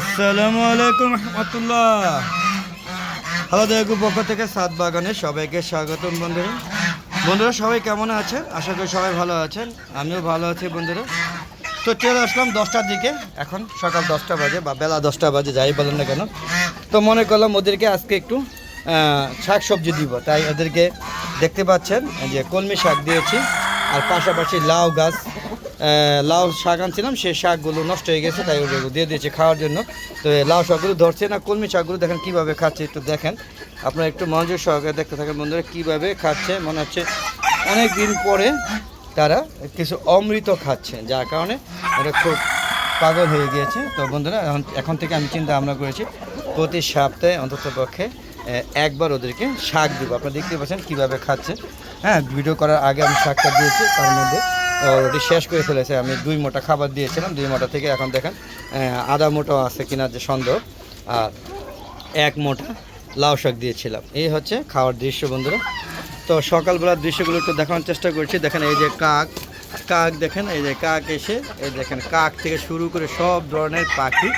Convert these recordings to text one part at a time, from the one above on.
আসসালামু আলাইকুম রহমতুল্লাহ। হ্যালো পক্ষ থেকে সাত বাগানে সবাইকে স্বাগতম বন্ধুরা। বন্ধুরা, সবাই কেমন আছেন? আশা করি সবাই ভালো আছেন। আমিও ভালো আছি বন্ধুরা। তো চলে আসলাম দশটার দিকে। এখন সকাল দশটা বাজে বা বেলা দশটা বাজে, যাই বলেন না কেন। তো মনে করলাম ওদেরকে আজকে একটু শাক সবজি দিব। তাই ওদেরকে দেখতে পাচ্ছেন যে কলমি শাক দিয়েছি। আর পাশাপাশি লাউ গাছ লাউ শাক আনছিলাম, সেই শাকগুলো নষ্ট হয়ে গেছে, তাই ওগুলো দিয়ে দিয়েছে খাওয়ার জন্য। তো লাউ শাকগুলো ধরছে না, কলমি শাকগুলো দেখেন কীভাবে খাচ্ছে, একটু দেখেন। আপনারা একটু মনোযোগ সহকারে দেখতে থাকেন বন্ধুরা, কীভাবে খাচ্ছে, মনে হচ্ছে অনেক দিন পরে তারা কিছু অমৃত খাচ্ছে, যার কারণে এটা খুব পাগল হয়ে গিয়েছে। তো বন্ধুরা, এখন এখন থেকে আমি চিন্তা ভাবনা করেছি, প্রতি সপ্তাহে অন্তত পক্ষে একবার ওদেরকে শাক দেবো। আপনারা দেখতে পাচ্ছেন কীভাবে খাচ্ছে। হ্যাঁ ভিডিও করার আগে আমি শাকটা দিয়েছি, তার মধ্যে অলরেডি শেষ করে ফেলেছে। আমি দুই মোটা খাবার দিয়েছিলাম। দুই মোটা থেকে এখন দেখেন আধা মোটাও আছে কিনা যে সন্দেহ। আর এক মোটা লাউ শাক দিয়েছিলাম। এই হচ্ছে খাওয়ার দৃশ্য বন্ধুরা। তো সকালবেলার দৃশ্যগুলো একটু দেখানোর চেষ্টা করছি। দেখেন এই যে কাক কাক দেখেন, এই যে কাক এসে, এই দেখেন কাক থেকে শুরু করে সব ধরনের পাখি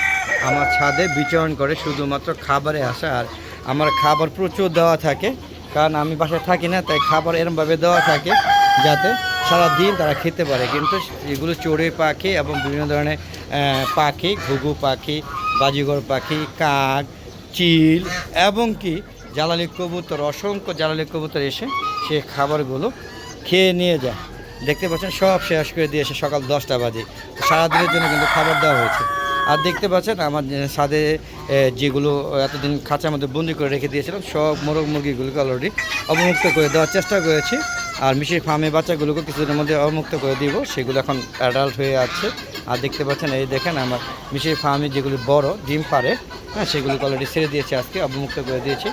আমার ছাদে বিচরণ করে, শুধুমাত্র খাবারে আসা। আর আমার খাবার প্রচুর দেওয়া থাকে, কারণ আমি বাসায় থাকি না, তাই খাবার এরমভাবে দেওয়া থাকে যাতে সারা দিন তারা খেতে পারে। কিন্তু এগুলো চড়ে পাখি এবং বিভিন্ন ধরনের পাখি ঘুঘু পাখি বাজিগর পাখি কাক চিল এবং কি জ্বালালি কবুতর অসংখ্য জ্বালালি কবুতর এসে সে খাবারগুলো খেয়ে নিয়ে যায়। দেখতে পাচ্ছেন সব শেষ করে দিয়েছে সকাল দশটা বাজে। সারাদিনের জন্য কিন্তু খাবার দেওয়া হয়েছে। আর দেখতে পাচ্ছেন আমার এ, যেগুলো এতদিন খাঁচার মধ্যে বন্দি করে রেখে দিয়েছিলাম সব মোরগ মুরগিগুলোকে অলরেডি অবমুক্ত করে দেওয়ার চেষ্টা করেছি। আর মিশির ফার্মে বাচ্চাগুলোকে কিছুদিনের মধ্যে অবমুক্ত করে দিব। সেগুলো এখন অ্যাডাল্ট হয়ে আছে। আর দেখতে পাচ্ছেন, এই দেখেন আমার মিশির ফার্মে যেগুলো বড় ডিম পারে হ্যাঁ সেগুলোকে অলরেডি ছেড়ে দিয়েছে আজকে, অবমুক্ত করে দিয়েছি।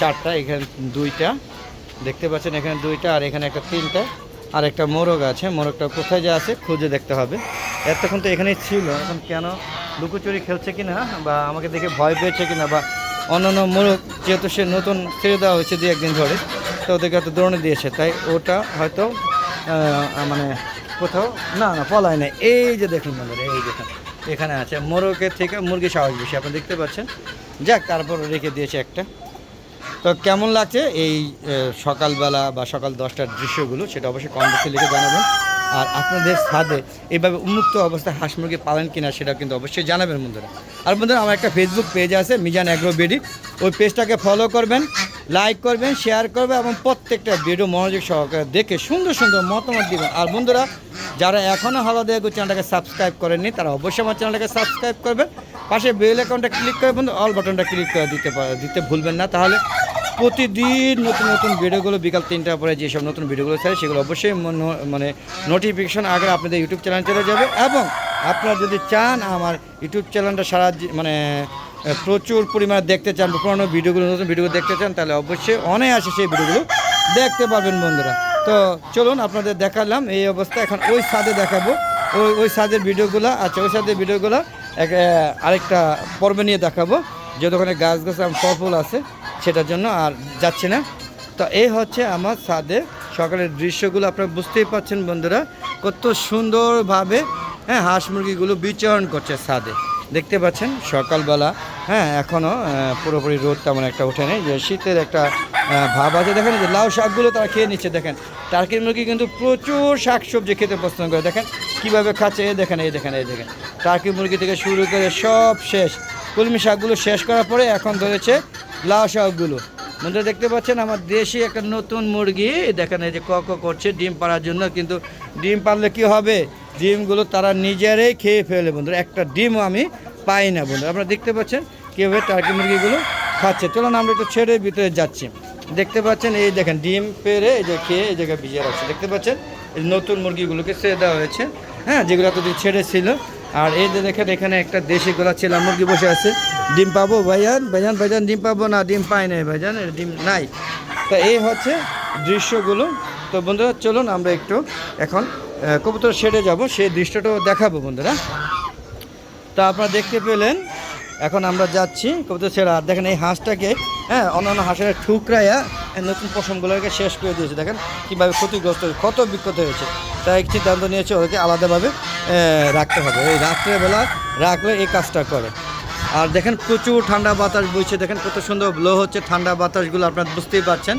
চারটা, এখানে দুইটা, দেখতে পাচ্ছেন এখানে দুইটা, আর এখানে একটা তিনটা, আর একটা মোরগ আছে। মোরগটা কোথায় যে আছে খুঁজে দেখতে হবে। এতক্ষণ তো এখানেই ছিল, এখন কেন লুকোচুরি খেলছে কিনা বা আমাকে দেখে ভয় পেয়েছে কিনা বা অন্যান্য মোরগ যেহেতু সে নতুন ছেড়ে দেওয়া হয়েছে দু একদিন ধরে তো ওদেরকে হয়তো দৌড়ে দিয়েছে, তাই ওটা হয়তো মানে কোথাও, না না, পলায় না এই যে দেখুন বন্ধুরা, এই দেখুন, এখানে আছে মোরগের থেকে মুরগি সাহস বেশি, আপনি দেখতে পাচ্ছেন। যাক, তারপর রেখে দিয়েছে একটা। তো কেমন লাগছে এই সকালবেলা বা সকাল দশটার দৃশ্যগুলো, সেটা অবশ্যই কমেন্টে লিখে জানাবেন। আর আপনাদের ছাদে এইভাবে উন্মুক্ত অবস্থায় হাঁস মুরগি পালেন কিনা সেটা কিন্তু অবশ্যই জানাবেন বন্ধুরা। আর বন্ধুরা, আমার একটা ফেসবুক পেজ আছে, মিজান অ্যাগ্রো বেডি। ওই পেজটাকে ফলো করবেন। লাইক করবেন শেয়ার করবেন এবং প্রত্যেকটা ভিডিও মনোযোগ সহকারে দেখে সুন্দর সুন্দর মতামত দিবেন। আর বন্ধুরা, যারা এখনও হলো দেখো চ্যানেলটাকে সাবস্ক্রাইব করেননি, তারা অবশ্যই আমার চ্যানেলটাকে সাবস্ক্রাইব করবেন। পাশে বেল অ্যাকাউন্টটা ক্লিক করে বন্ধু অল বাটনটা ক্লিক করে দিতে দিতে ভুলবেন না। তাহলে প্রতিদিন নতুন নতুন ভিডিওগুলো বিকাল তিনটার পরে যেসব নতুন ভিডিওগুলো থাকে সেগুলো অবশ্যই মানে নোটিফিকেশন আগে আপনাদের ইউটিউব চ্যানেল চলে যাবে। এবং আপনারা যদি চান আমার ইউটিউব চ্যানেলটা সারা মানে প্রচুর পরিমাণে দেখতে চান, পুরোনো ভিডিওগুলো, নতুন ভিডিওগুলো দেখতে চান, তাহলে অবশ্যই অনায়াসে সেই ভিডিওগুলো দেখতে পারবেন বন্ধুরা। তো চলুন, আপনাদের দেখালাম এই অবস্থা। এখন ওই সাদে দেখাবো। ওই ওই সাদের ভিডিওগুলো আচ্ছা ওই সাদের ভিডিওগুলো এক আরেকটা পর্বে নিয়ে দেখাবো। যে ওখানে গাছ গাছ ফল আছে, সেটার জন্য আর যাচ্ছে না। তো এই হচ্ছে আমার সাদে সকালের দৃশ্যগুলো, আপনারা বুঝতেই পাচ্ছেন বন্ধুরা, কত সুন্দরভাবে হ্যাঁ হাঁস মুরগিগুলো বিচরণ করছে ছাদে। দেখতে পাচ্ছেন, সকালবেলা হ্যাঁ এখনও পুরোপুরি রোদ তেমন একটা ওঠে নেই। যে শীতের একটা ভাব আছে, দেখেন যে লাউ শাকগুলো তারা খেয়ে নিচ্ছে, দেখেন। টার্কির মুরগি কিন্তু প্রচুর শাক সবজি খেতে পছন্দ করে, দেখেন। কীভাবে খাচ্ছে এ দেখেন, এই দেখেন এই দেখেন। টার্কি মুরগি থেকে শুরু করে সব শেষ। কলমি শাকগুলো শেষ করার পরে এখন ধরেছে লাউ শাকগুলো। বন্ধুরা, দেখতে পাচ্ছেন আমার দেশি একটা নতুন মুরগি। দেখেন এই যে ক ক করছে, ডিম পাড়ার জন্য, কিন্তু ডিম পারলে কি হবে? ডিমগুলো তারা নিজেরাই খেয়ে ফেলে বন্ধুরা। একটা ডিমও আমি পাই না বন্ধুরা। আপনারা দেখতে পাচ্ছেন কীভাবে টার্কি মুরগিগুলো খাচ্ছে। চলুন আমরা একটু ছেড়ে ভিতরে যাচ্ছি। দেখতে পাচ্ছেন এই দেখেন, ডিম পেরে এই যে খেয়ে এই জায়গায় ভিজিয়ে রাখছে। দেখতে পাচ্ছেন? এই নতুন মুরগিগুলোকে ছেড়ে দেওয়া হয়েছে। হ্যাঁ যেগুলো এতদিন ছেড়ে ছিল। আর এই যে দেখেন, এখানে একটা দেশি গোলা ছেলা মুরগি বসে আছে। ডিম পাবো? ভাইজান ভাইজান ভাইজান, ডিম পাবো না? ডিম পাই নাই, ভাইজান ডিম নাই। তো এই হচ্ছে দৃশ্যগুলো। তো বন্ধুরা, চলুন আমরা একটু এখন কবুতর শেডে যাব সেই দৃশ্যটাও দেখাবো বন্ধুরা। তা আপনারা দেখতে পেলেন এখন আমরা যাচ্ছি কবুতর ছেড়া। আর দেখেন এই হাঁসটাকে হ্যাঁ অন্যান্য হাঁসের ঠুকরাইয়া এই নতুন পশমগুলোকে শেষ করে দিয়েছে। দেখেন কীভাবে ক্ষতিগ্রস্ত হয়েছে, কত বিক্ষত হয়েছে। তাই সিদ্ধান্ত নিয়েছে ওদেরকে আলাদাভাবে রাখতে হবে। এই রাত্রেবেলা রাখলে এই কাজটা করে। আর দেখেন প্রচুর ঠান্ডা বাতাস বইছে। দেখেন কত সুন্দর ব্লো হচ্ছে ঠান্ডা বাতাসগুলো আপনারা বুঝতেই পারছেন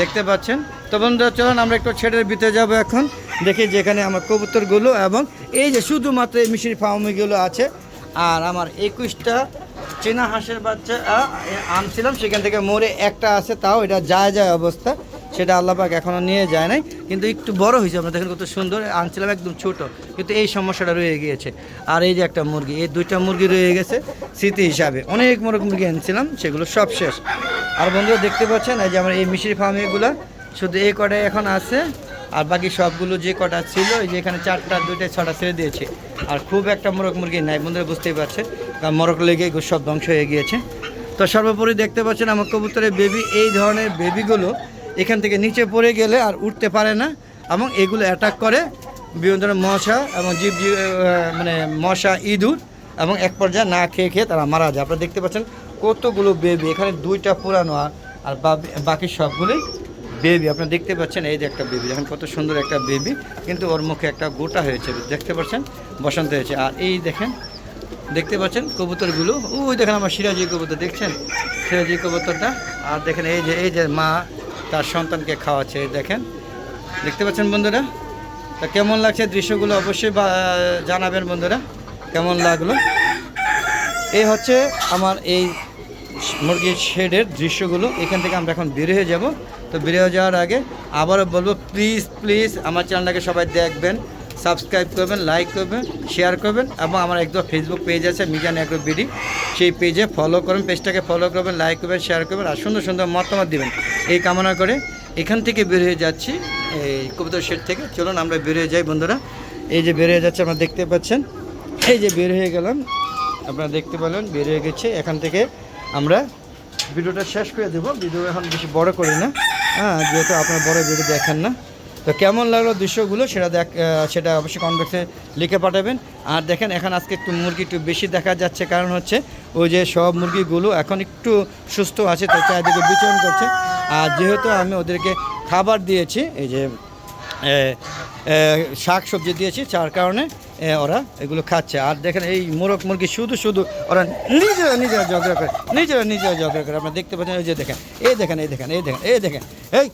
দেখতে পাচ্ছেন। তো বন্ধুরা চলুন আমরা একটু ছেড়ের ভিতরে যাব এখন। দেখি যেখানে আমার কবুতরগুলো এবং এই যে শুধুমাত্র এই মিশরি ফার্মিগুলো আছে। আর আমার একুশটা চীনা হাঁসের বাচ্চা আনছিলাম, সেখান থেকে মরে একটা আছে, তাও এটা যায় যায় অবস্থা, সেটা আল্লাপাক এখনও নিয়ে যায় নাই। কিন্তু একটু বড় হয়েছে, আপনার দেখেন কত সুন্দর, আনছিলাম একদম ছোট, কিন্তু এই সমস্যাটা রয়ে গিয়েছে। আর এই যে একটা মুরগি, এই দুইটা মুরগি রয়ে গেছে স্মৃতি হিসাবে। অনেক মোরগ মুরগি আনছিলাম, সেগুলো সব শেষ। আর বন্ধুরা দেখতে পাচ্ছেন, এই যে আমার এই মিশরি ফার্মিগুলো শুধু এই কটাই এখন আছে। আর বাকি সবগুলো যে কটা ছিল, এই যে এখানে চারটা, দুইটা, ছটা ছেড়ে দিয়েছে। আর খুব একটা মোরগ মুরগি নাই, বন্ধুরা বুঝতেই পারছে কারণ মোরগ লেগে সব ধ্বংস হয়ে গিয়েছে। তো সর্বোপরি দেখতে পাচ্ছেন আমার কবুতরের বেবি এই ধরনের বেবিগুলো এখান থেকে নিচে পড়ে গেলে আর উঠতে পারে না এবং এগুলো অ্যাটাক করে বিভিন্ন ধরনের মশা এবং জীব মানে মশা, ইঁদুর এবং এক পর্যায়ে না খেয়ে খেয়ে তারা মারা যায়। আপনারা দেখতে পাচ্ছেন কতগুলো বেবি এখানে দুইটা পুরানো আর বাকি সবগুলোই বেবি আপনারা দেখতে পাচ্ছেন এই যে একটা বেবি, দেখেন কত সুন্দর একটা বেবি, কিন্তু ওর মুখে একটা গোটা হয়েছে, দেখতে পাচ্ছেন? বসন্ত হয়েছে। আর এই দেখেন, দেখতে পাচ্ছেন কবুতরগুলো? ওই দেখেন আমার সিরাজি কবুতর, দেখছেন? সিরাজি কবুতরটা? আর দেখেন এই যে এই যে মা তার সন্তানকে খাওয়াচ্ছে, দেখেন? দেখতে পাচ্ছেন বন্ধুরা? তা কেমন লাগছে দৃশ্যগুলো অবশ্যই জানাবেন বন্ধুরা। কেমন লাগল? এই হচ্ছে আমার এই মুরগির শেডের দৃশ্যগুলো। এখান থেকে আমরা এখন বের হয়ে যাব। তো বের হয়ে যাওয়ার আগে আবারও বলব প্লিজ প্লিজ আমার চ্যানেলটাকে সবাই দেখবেন সাবস্ক্রাইব করবেন লাইক করবেন শেয়ার করবেন এবং আমার একদম ফেসবুক পেজ আছে, মিজান এগ্রো বিডি। সেই পেজে ফলো করবেন পেজটাকে ফলো করবেন লাইক করবেন শেয়ার করবেন আর সুন্দর সুন্দর মতামত দেবেন। এই কামনা করে এখান থেকে বের হয়ে যাচ্ছি, এই কবুতর শেড থেকে। চলুন আমরা বের হয়ে যাই বন্ধুরা। এই যে বের হয়ে যাচ্ছে, আপনারা দেখতে পাচ্ছেন। এই যে বের হয়ে গেলাম, আপনারা দেখতে পেলেন বের হয়ে গেছে। এখান থেকে আমরা ভিডিওটা শেষ করে দেবো। ভিডিও এখন বেশি বড় করি না। হ্যাঁ যেহেতু আপনার বড় ভিডিও দেখেন না, তো কেমন লাগল দৃশ্যগুলো সেটা দেখ সেটা অবশ্যই কনভেক্সে লিখে পাঠাবেন। আর দেখেন, এখন আজকে একটু মুরগি একটু বেশি দেখা যাচ্ছে, কারণ হচ্ছে ওই যে সব মুরগিগুলো এখন একটু সুস্থ আছে, তো চারিদিকে বিচরণ করছে। আর যেহেতু আমি ওদেরকে খাবার দিয়েছি, এই যে শাক সবজি দিয়েছি, যার কারণে ওরা এগুলো খাচ্ছে। আর দেখেন এই মোরগ মুরগি শুধু শুধু ওরা নিজেরা নিজেরা ঝগড়া করে, নিজেরা নিজেরা ঝগড়া করে। আপনারা দেখতে পাচ্ছেন, এই যে দেখেন, এই দেখেন এই দেখেন এই দেখেন এই দেখেন এই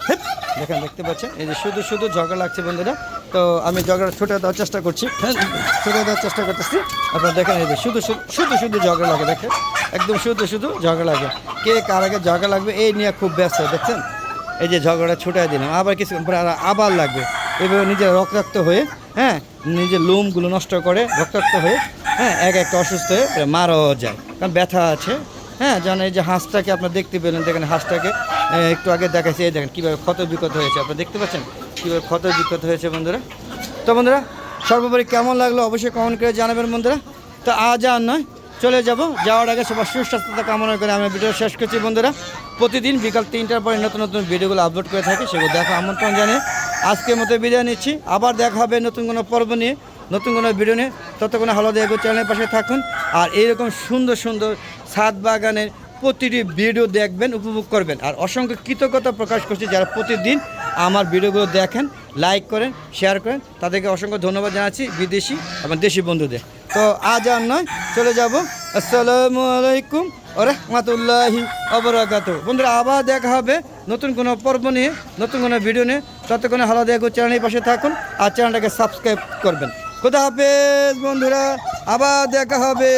দেখেন, দেখতে পাচ্ছেন? এই যে শুধু শুধু ঝগড়া লাগছে বন্ধুরা। তো আমি ঝগড়া ছুটে দেওয়ার চেষ্টা করছি হ্যাঁ ছুটে দেওয়ার চেষ্টা করতেছি। আপনারা দেখেন, এই যে শুধু শুধু শুধু ঝগড়া লাগে, দেখেন? একদম শুধু শুধু ঝগড়া লাগে। কে কার আগে ঝগড়া লাগবে, এই নিয়ে খুব ব্যস্ত, দেখছেন? এই যে ঝগড়া ছুটাই দিলাম, আবার কিছু আবার লাগবে। এভাবে নিজের রক্তাক্ত হয়ে হ্যাঁ নিজের লোমগুলো নষ্ট করে রক্তাক্ত হয়ে হ্যাঁ এক একটা অসুস্থ হয়ে মারাও যায়। কারণ ব্যথা আছে। হ্যাঁ যেন এই যে হাঁসটাকে আপনার দেখতে পেলেন, দেখেন হাঁসটাকে একটু আগে দেখাচ্ছি এই দেখেন কীভাবে ক্ষত বিক্ষত হয়েছে, আপনারা দেখতে পাচ্ছেন? কীভাবে ক্ষত বিক্ষত হয়েছে বন্ধুরা? তো বন্ধুরা, সর্বোপরি কেমন লাগল অবশ্যই কমেন্ট করে জানাবেন বন্ধুরা। তো আজ আর নয়, চলে যাব। যাওয়ার আগে সবার সুস্বাস্থ্যতা কামনা করে আমি ভিডিও শেষ করছি বন্ধুরা। প্রতিদিন বিকাল তিনটার পরে নতুন নতুন ভিডিওগুলো আপলোড করে থাকি, সেগুলো দেখা আমন্ত্রণ জানিয়ে আজকের মতো বিদায় নিচ্ছি। আবার দেখা হবে নতুন কোনো পর্ব নিয়ে, নতুন কোনো ভিডিও নিয়ে। ততক্ষণে হলো দেখো চ্যানেলের পাশে থাকুন আর এইরকম সুন্দর সুন্দর ছাদ বাগানের প্রতিটি ভিডিও দেখবেন, উপভোগ করবেন। আর অসংখ্য কৃতজ্ঞতা প্রকাশ করছি যারা প্রতিদিন আমার ভিডিওগুলো দেখেন লাইক করেন শেয়ার করেন, তাদেরকে অসংখ্য ধন্যবাদ জানাচ্ছি বিদেশি এবং দেশি বন্ধুদের। তো আজ আর নয়, চলে যাব। আসসালামু আলাইকুম রহমতুল্লাহি অবরাকাত বন্ধুরা, আবার দেখা হবে নতুন কোনো পর্ব নিয়ে, নতুন কোনো ভিডিও নিয়ে, ততক্ষণে হালা দেখো চ্যানেলের পাশে থাকুন আর চ্যানেলটাকে সাবস্ক্রাইব করবেন। খোদা হাফেজ বন্ধুরা, আবার দেখা হবে।